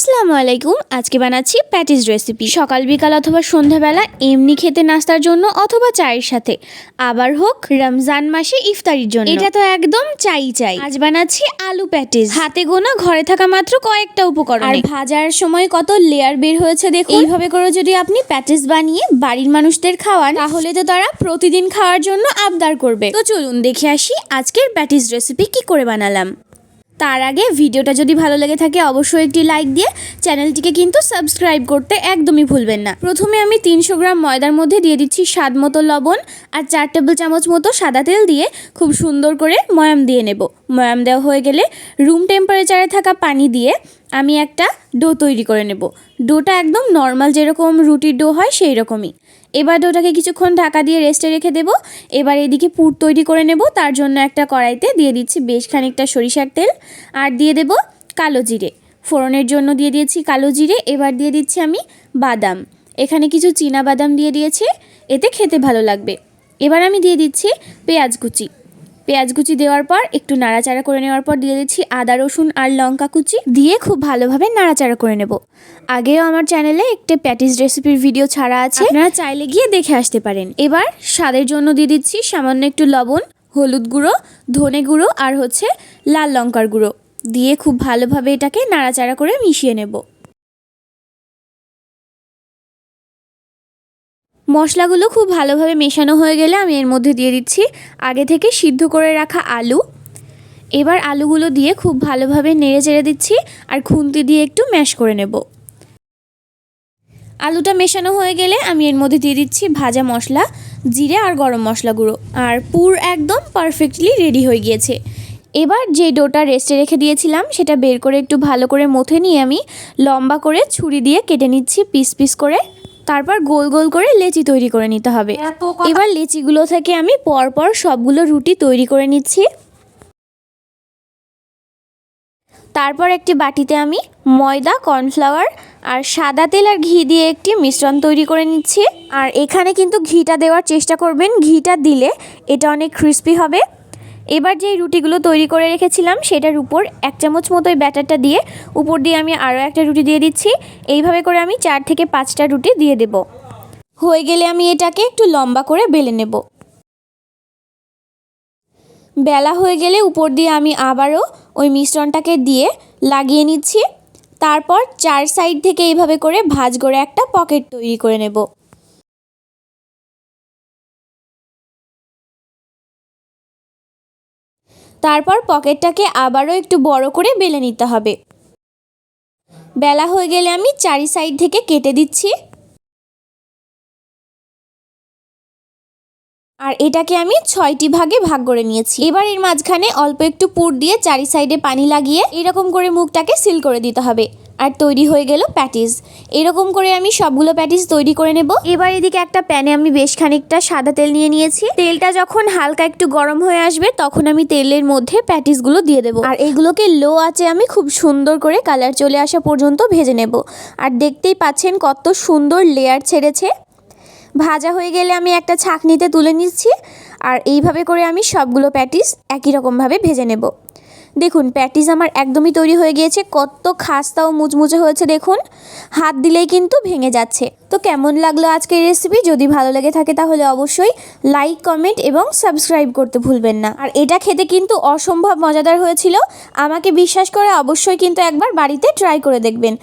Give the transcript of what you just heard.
আসসালামু আলাইকুম। আজকে বানাচ্ছি প্যাটিস রেসিপি। সকাল, বিকাল অথবা সন্ধ্যাবেলা এমনি খেতে নাস্তার জন্য অথবা চায়ের সাথে। আবার হোক রমজান মাসে ইফতারির জন্য। এটা তো একদম চাই চাই। আজ বানাচ্ছি আলু প্যাটিস। হাতে গোনা ঘরে থাকা মাত্র কয়েকটা উপকরণ। আর ভাজার সময় কত লেয়ার বের হয়েছে দেখুন। এইভাবে করে যদি আপনি প্যাটিস বানিয়ে বাড়ির মানুষদের খাওয়ান, তাহলে তো তারা প্রতিদিন খাওয়ার জন্য আবদার করবে। তো চলুন দেখে আসি আজকের প্যাটিস রেসিপি কি করে বানালাম। তার আগে ভিডিওটা যদি ভালো লেগে থাকে, অবশ্যই একটি লাইক দিয়ে চ্যানেলটিকে কিন্তু সাবস্ক্রাইব করতে একদমই ভুলবেন না। প্রথমে আমি তিনশো গ্রাম ময়দার মধ্যে দিয়ে দিচ্ছি স্বাদ মতো লবণ আর চার টেবিল চামচ মতো সাদা তেল দিয়ে খুব সুন্দর করে ময়াম দিয়ে নেব। ময়াম দেওয়া হয়ে গেলে রুম টেম্পারেচারে থাকা পানি দিয়ে আমি একটা ডো তৈরি করে নেব। ডোটা একদম নর্মাল যেরকম রুটির ডো হয় সেই রকমই এবার ওটাকে কিছুক্ষণ ঢাকা দিয়ে রেস্টে রেখে দেবো। এবার এদিকে পুর তৈরি করে নেব। তার জন্য একটা কড়াইতে দিয়ে দিচ্ছি বেশ খানিকটা সরিষার তেল আর দিয়ে দেব কালো জিরে। ফোড়নের জন্য দিয়ে দিয়েছি কালো জিরে। এবার দিয়ে দিচ্ছি আমি বাদাম। এখানে কিছু চীনা বাদাম দিয়ে দিয়েছি। এতে খেতে ভালো লাগবে। এবার আমি দিয়ে দিচ্ছি পেঁয়াজ কুচি। পেঁয়াজ কুচি দেওয়ার পর একটু নাড়াচাড়া করে নেওয়ার পর দিয়ে দিচ্ছি আদা রসুন আর লঙ্কা কুচি দিয়ে খুব ভালোভাবে নাড়াচাড়া করে নেব। আগেও আমার চ্যানেলে একটি প্যাটিস রেসিপির ভিডিও ছাড়া আছে আপনারা চাইলে গিয়ে দেখে আসতে পারেন। এবার স্বাদের জন্য দিয়ে দিচ্ছি সামান্য একটু লবণ হলুদ গুঁড়ো ধনে গুঁড়ো আর হচ্ছে লাল লঙ্কার গুঁড়ো। দিয়ে খুব ভালোভাবে এটাকে নাড়াচাড়া করে মিশিয়ে নেব। মশলাগুলো খুব ভালোভাবে মেশানো হয়ে গেলে আমি এর মধ্যে দিয়ে দিচ্ছি আগে থেকে সিদ্ধ করে রাখা আলু। এবার আলুগুলো দিয়ে খুব ভালোভাবে নেড়ে চেড়ে দিচ্ছি আর খুন্তি দিয়ে একটু ম্যাশ করে নেব। আলুটা মেশানো হয়ে গেলে আমি এর মধ্যে দিয়ে দিচ্ছি ভাজা মশলা, জিরে আর গরম মশলা গুঁড়ো। আর পুর একদম পারফেক্টলি রেডি হয়ে গিয়েছে। এবার যে ডোটা রেস্টে রেখে দিয়েছিলাম, সেটা বের করে একটু ভালো করে মথে নিয়ে আমি লম্বা করে ছুরি দিয়ে কেটে নিচ্ছি পিস পিস করে। তারপর গোল গোল করে লেচি তৈরি করে নিতে হবে। এবার লেচিগুলো থেকে আমি পরপর সবগুলো রুটি তৈরি করে নিচ্ছি। তারপর একটি বাটিতে আমি ময়দা কর্নফ্লাওয়ার আর সাদা তেল আর ঘি দিয়ে একটি মিশ্রণ তৈরি করে নিচ্ছি। আর এখানে কিন্তু ঘিটা দেওয়ার চেষ্টা করবেন। ঘিটা দিলে এটা অনেক ক্রিস্পি হবে। এবার যেই রুটিগুলো তৈরি করে রেখেছিলাম, সেটার উপর এক চামচ মতো ওই ব্যাটারটা দিয়ে উপর দিয়ে আমি আরও একটা রুটি দিয়ে দিচ্ছি। এইভাবে করে আমি চার থেকে পাঁচটা রুটি দিয়ে দেব। হয়ে গেলে আমি এটাকে একটু লম্বা করে বেলে নেব। বেলা হয়ে গেলে উপর দিয়ে আমি আবারও ওই মিশ্রণটাকে দিয়ে লাগিয়ে নিচ্ছি। তারপর চার সাইড থেকে এইভাবে করে ভাঁজ করে একটা পকেট তৈরি করে নেব। তারপর পকেটটাকে আবারও একটু বড় করে বেলে নিতে হবে। বেলা হয়ে গেলে আমি চারি সাইড থেকে কেটে দিচ্ছি। আর এটাকে আমি ছয়টি ভাগে ভাগ করে নিয়েছি। এবার এর মাঝখানে অল্প একটু পুর দিয়ে চারি সাইডে পানি লাগিয়ে এরকম করে মুখটাকে সিল করে দিতে হবে। আর তৈরি হয়ে গেল প্যাটিস। এরকম করে আমি সবগুলো প্যাটিস তৈরি করে নেব। এবার এদিকে একটা প্যানে আমি বেশ খানিকটা সাদা তেল নিয়ে নিয়েছি। তেলটা যখন হালকা একটু গরম হয়ে আসবে, তখন আমি তেলের মধ্যে প্যাটিসগুলো দিয়ে দেবো। আর এগুলোকে লো আছে আমি খুব সুন্দর করে কালার চলে আসা পর্যন্ত ভেজে নেব। আর দেখতেই পাচ্ছেন কত সুন্দর লেয়ার ছেড়েছে। ভাজা হয়ে গেলে আমি একটা ছাঁকনিতে তুলে নিচ্ছি আর এইভাবে করে আমি সবগুলো প্যাটিস একই রকমভাবে ভেজে নেব। দেখুন, প্যাটিস আমার একদমই তৈরি হয়ে গিয়েছে, কত খাস্তা ও মুচমুচে হয়েছে দেখুন। হাত দিলেই কিন্তু ভেঙে যাচ্ছে। তো কেমন লাগল আজকের রেসিপি যদি ভালো লেগে থাকে তাহলে অবশ্যই লাইক কমেন্ট এবং সাবস্ক্রাইব করতে ভুলবেন না। আর এটা খেতে কিন্তু অসম্ভব মজাদার হয়েছিল। আমাকে বিশ্বাস করে অবশ্যই কিন্তু একবার বাড়িতে ট্রাই করে দেখবেন।